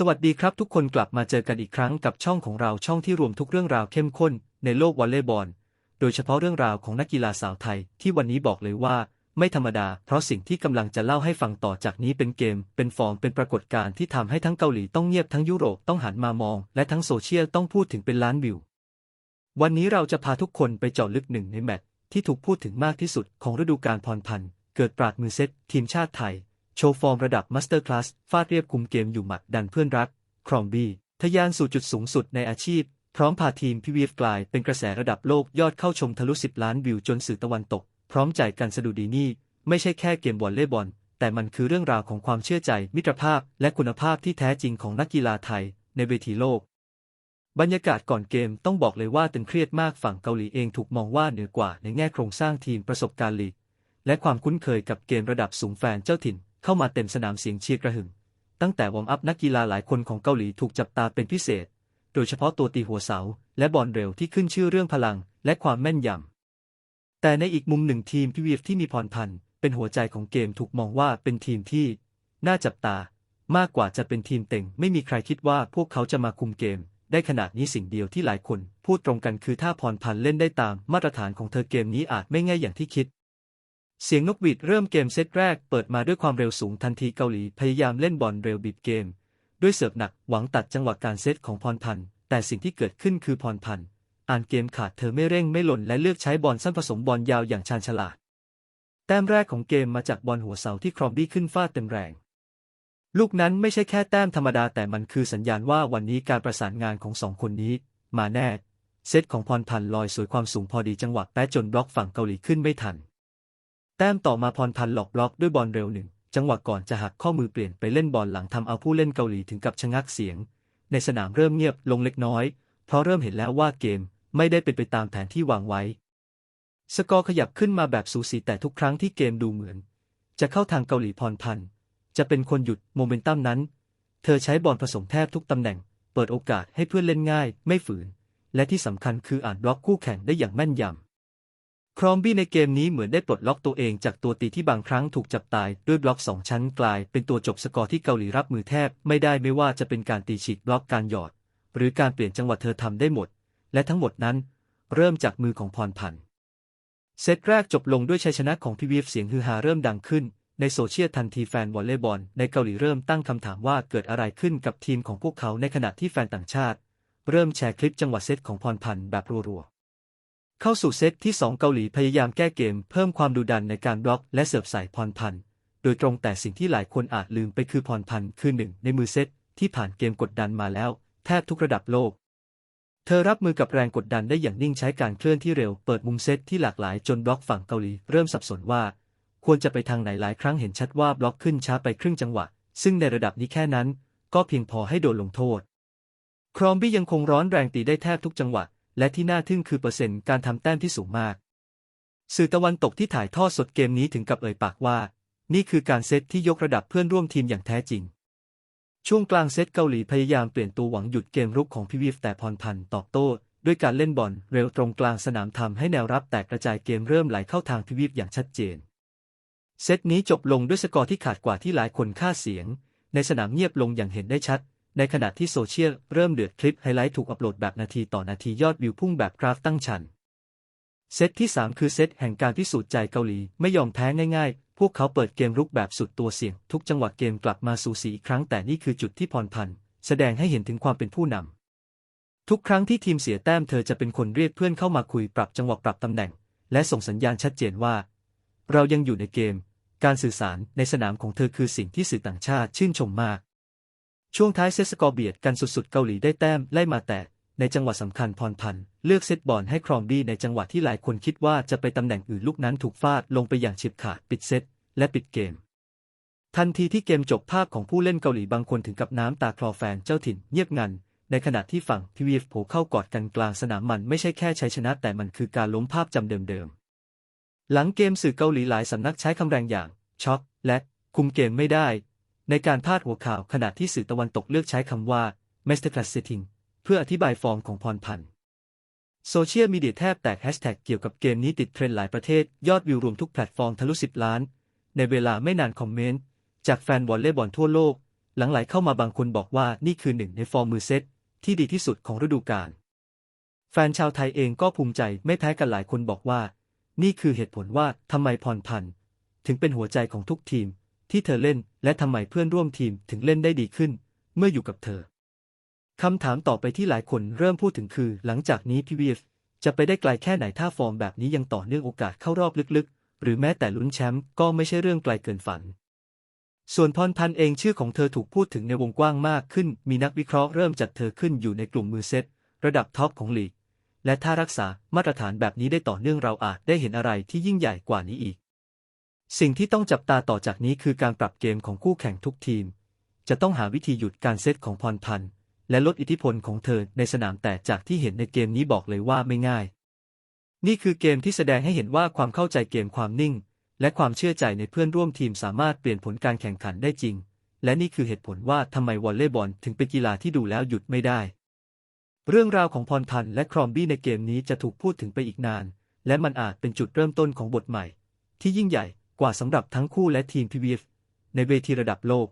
สวัสดีครับทุกคนกลับมาเจอกันอีกครั้งกับช่องของเราช่องที่รวมทุกเรื่องราวเข้มข้นในโลกวอลเลย์บอล โดยเฉพาะเรื่องราวของนักกีฬาสาวไทย ที่วันนี้บอกเลยว่า ไม่ธรรมดา เพราะสิ่งที่กำลังจะเล่าให้ฟังต่อจากนี้เป็นเกม เป็นฟอร์มเป็นปรากฏการณ์ที่ทำให้ทั้งเกาหลีต้องเงียบทั้งยุโรปต้องหันมามอง และทั้งโซเชียลต้องพูดถึงเป็นล้านวิว วันนี้เราจะพาทุกคนไปเจาะลึกหนึ่งในแมตช์ที่ถูกพูดถึงมากที่สุดของฤดูกาลพรพันธ์เกิดปราดมือเซตทีมชาติไทย โชว์ฟอร์มระดับมาสเตอร์คลาสฟาดเรียบคุมเกมอยู่หมัดดันเพื่อนรัก ครอมบี้ทะยานสู่จุดสูงสุดในอาชีพ พร้อมพาทีมพีวีฟกลายเป็นกระแสระดับโลกยอดเข้าชมทะลุ 10 ล้านวิวจนสื่อตะวันตก พร้อมใจกันสะดุดีนี่ ไม่ใช่แค่เกมวอลเลย์บอล แต่มันคือเรื่องราวของความเชื่อใจ มิตรภาพ และคุณภาพที่แท้จริงของนักกีฬาไทย ในเวทีโลก บรรยากาศก่อนเกมต้องบอกเลยว่าตึงเครียดมากฝั่งเกาหลีเองถูกมองว่าเหนือกว่าในแง่โครงสร้างทีมประสบการณ์ลีกและความคุ้นเคยกับเกมระดับสูงแฟนเจ้าถิ่น เข้ามาเต็มสนามเสียงเชียร์กระหึ่ม ตั้งแต่วอร์มอัพนักกีฬาหลายคนของเกาหลีถูกจับตาเป็นพิเศษ โดยเฉพาะตัวตีหัวเสา และบอลเร็วที่ขึ้นชื่อเรื่องพลังและความแม่นยำ แต่ในอีกมุมหนึ่งทีมพิเวีฟที่มีพรพันธ์เป็นหัวใจของเกมถูกมองว่าเป็นทีมที่ น่าจับตามากกว่าจะเป็นทีมเต็ง ไม่มีใครคิดว่าพวกเขาจะมาคุมเกม ได้ขนาดนี้สิ่งเดียวที่หลายคน พูดตรงกันคือถ้าพรพันธ์เล่นได้ตามมาตรฐานของเธอเกมนี้อาจไม่ง่ายอย่างที่คิด เสียงนกหวีดเริ่มเกมเซตแรกเปิดมาด้วยความเร็วสูงทันทีเกาหลีพยายามเล่นบอลเร็วบีบเกม ด้วยเสิร์ฟหนักหวังตัดจังหวะการเซตของพรพันธ์แต่สิ่งที่เกิดขึ้นคือพรพันธ์อ่านเกมขาดเธอไม่เร่งไม่หล่นและเลือกใช้บอลสั้นผสมบอลยาวอย่างชาญฉลาด แต้มแรกของเกมมาจากบอลหัวเสาที่ครอมบี้ขึ้นฟาดเต็มแรง ลูกนั้นไม่ใช่แค่แต้มธรรมดาแต่มันคือสัญญาณว่าวันนี้การประสานงานของสองคนนี้ มาแน่ เซตของพรพันธ์ลอยสวยความสูงพอดีจังหวะแป๊ะจนบล็อกฝั่งเกาหลีขึ้นไม่ทัน แต้มต่อมาพรพันธ์หลอกบล็อกด้วยบอลเร็วหนึ่ง จังหวะก่อนจะหักข้อมือเปลี่ยนไปเล่นบอลหลังทำเอาผู้เล่นเกาหลีถึงกับชะงักเสียง ในสนามเริ่มเงียบลงเล็กน้อย เพราะเริ่มเห็นแล้วว่าเกมไม่ได้เป็นไปตามแผนที่วางไว้ สกอร์ขยับขึ้นมาแบบสูสีแต่ทุกครั้งที่เกมดูเหมือน จะเข้าทางเกาหลีพรพันธ์จะเป็นคนหยุดโมเมนตัมนั้น เธอใช้บอลผสมแทบทุกตำแหน่ง เปิดโอกาสให้เพื่อนเล่นง่าย ไม่ฝืน และที่สำคัญคืออ่านบล็อกคู่แข่งได้อย่างแม่นยำ ครอมบี้ในเกมนี้เหมือนได้ปลดล็อกตัวเองจากตัวตีที่บางครั้งถูกจับตายด้วยบล็อกสองชั้นกลายเป็นตัวจบสกอร์ที่เกาหลีรับมือแทบ ไม่ได้ไม่ว่าจะเป็นการตีฉีกบล็อกการหยอด หรือการเปลี่ยนจังหวะเธอทำได้หมด และทั้งหมดนั้น เริ่มจากมือของพรพันธ์เซตแรกจบลงด้วยชัยชนะของพีวีฟเสียงฮือฮาเริ่มดังขึ้น ในโซเชียลทันทีแฟนวอลเลย์บอลในเกาหลีเริ่มตั้งคำถามว่าเกิดอะไรขึ้นกับทีมของพวกเขาในขณะที่แฟนต่างชาติ เริ่มแชร์คลิปจังหวะเซตของพรพันธ์แบบรัวๆ เข้าสู่เซตที่ 2 เกาหลีพยายามแก้เกม เพิ่มความดุดันในการบล็อกและเสิร์ฟใส่พรพันธ์โดยตรงแต่สิ่งที่หลายคนอาจลืมไปคือพรพันธ์คือหนึ่งในมือเซตที่ผ่านเกมกดดันมาแล้ว แทบทุกระดับโลก เธอรับมือกับแรงกดดันได้อย่างนิ่งใช้การเคลื่อนที่เร็วเปิดมุมเซตที่หลากหลายจนบล็อกฝั่งเกาหลีเริ่มสับสนว่า ควรจะไปทางไหนหลายครั้งเห็นชัดว่าบล็อกขึ้นช้าไปครึ่งจังหวะ ซึ่งในระดับนี้แค่นั้น ก็เพียงพอให้โดนลงโทษ ครอมบี้ยังคงร้อนแรงตีได้แทบทุกจังหวะ และที่น่าทึ่งคือเปอร์เซ็นต์การทำแต้มที่สูงมาก สื่อตะวันตกที่ถ่ายทอดสดเกมนี้ถึงกับเอ่ยปากว่า นี่คือการเซตที่ยกระดับเพื่อนร่วมทีมอย่างแท้จริง ช่วงกลางเซตเกาหลีพยายามเปลี่ยนตัวหวังหยุดเกมรุกของพิวีฟแต่พรพันธ์ตอบโต้ด้วยการเล่นบอลเร็วตรงกลางสนามทำให้แนวรับแตกกระจายเกมเริ่มไหลเข้าทางพิวีฟอย่างชัดเจน เซตนี้จบลงด้วยสกอร์ที่ขาดกว่าที่หลายคนคาดเสียง ในสนามเงียบลงอย่างเห็นได้ชัด ในขณะที่โซเชียลเริ่มเดือดคลิปไฮไลท์ถูกอัปโหลดแบบนาทีต่อนาทียอดวิวพุ่งแบบกราฟตั้งชัน เซตที่ 3 คือเซตแห่งการพิสูจน์ใจเกาหลีไม่ยอมแพ้ง่ายๆ พวกเขาเปิดเกมรุกแบบสุดตัวเสี่ยง ทุกจังหวะเกมกลับมาสูสีอีกครั้งแต่นี่คือจุดที่พรพันธ์แสดงให้เห็นถึงความเป็นผู้นำทุกครั้งที่ทีมเสียแต้มเธอจะเป็นคนเรียกเพื่อนเข้ามาคุยปรับจังหวะปรับตำแหน่ง และส่งสัญญาณชัดเจนว่า เรายังอยู่ในเกม การสื่อสารในสนามของเธอคือสิ่งที่สื่อต่างชาติชื่นชมมาก ช่วงท้ายเซตสกอร์เบียดกันสุดๆ เกาหลีได้แต้มไล่มาแต่ ในจังหวะสำคัญพรพันธ์เลือกเซตบอลให้ครองดีในจังหวะที่หลายคนคิดว่าจะไปตำแหน่งอื่นลูกนั้นถูกฟาดลงไปอย่างฉิบขาดปิดเซตและปิดเกม ทันทีที่เกมจบภาพของผู้เล่นเกาหลีบางคนถึงกับน้ำตาคลอแฟนเจ้าถิ่นเงียบงัน ในขณะที่ฝั่งพีวีฟโผเข้ากอดกันกลางสนามมันไม่ใช่แค่ชัยชนะแต่มันคือการล้มภาพจำเดิมๆหลังเกมสื่อเกาหลีหลายสำนักใช้คำแรงอย่างช็อกและคุมเกมไม่ได้ ในการพาดหัวข่าวขณะที่สื่อตะวันตกเลือกใช้คำว่า masterclass setting เพื่ออธิบายฟอร์มของพรพันธ์โซเชียลมีเดียแทบแตกแฮชแท็กเกี่ยวกับเกมนี้ติดเทรนด์หลายประเทศ ยอดวิวรวมทุกแพลตฟอร์มทะลุ 10 ล้าน ในเวลาไม่นานคอมเมนต์ จากแฟนวอลเลย์บอลทั่วโลก หลังไหลเข้ามาบางคนบอกว่านี่คือหนึ่งในฟอร์มมือเซตที่ดีที่สุดของฤดูกาลแฟนชาวไทยเองก็ภูมิใจไม่แพ้กันหลายคนบอกว่า นี่คือเหตุผลว่าทำไมพรพันธ์ถึงเป็นหัวใจของทุกทีม ที่เธอเล่น และทำไมเพื่อนร่วมทีมถึงเล่นได้ดีขึ้น เมื่ออยู่กับเธอคำถามต่อไปที่หลายคนเริ่มพูดถึงคือ หลังจากนี้พีวีจะไปได้ไกลแค่ไหนถ้าฟอร์มแบบนี้ยังต่อเนื่องโอกาสเข้ารอบลึกๆ หรือแม้แต่ลุ้นแชมป์ก็ไม่ใช่เรื่องไกลเกินฝัน ส่วนพรพันธ์เองชื่อของเธอถูกพูดถึงในวงกว้างมากขึ้น มีนักวิเคราะห์เริ่มจัดเธอขึ้นอยู่ในกลุ่มมือเซตระดับท็อปของลีกและถ้ารักษามาตรฐานแบบนี้ได้ต่อเนื่องเราอาจได้เห็นอะไรที่ยิ่งใหญ่กว่านี้อีก สิ่งที่ต้องจับตาต่อจากนี้คือการปรับเกมของคู่แข่งทุกทีม จะต้องหาวิธีหยุดการเซตของพรพันธ์และลดอิทธิพลของเธอในสนามแต่จากที่เห็นในเกมนี้บอกเลยว่าไม่ง่าย นี่คือเกมที่แสดงให้เห็นว่าความเข้าใจเกมความนิ่ง และความเชื่อใจในเพื่อนร่วมทีมสามารถเปลี่ยนผลการแข่งขันได้จริง และนี่คือเหตุผลว่าทำไมวอลเลย์บอลถึงเป็นกีฬาที่ดูแล้วหยุดไม่ได้ เรื่องราวของพรพันธ์และครอมบี้ในเกมนี้จะถูกพูดถึงไปอีกนาน และมันอาจเป็นจุดเริ่มต้นของบทใหม่ ที่ยิ่งใหญ่ กว่าสำหรับทั้งคู่และทีมพีวีในเวทีระดับโลก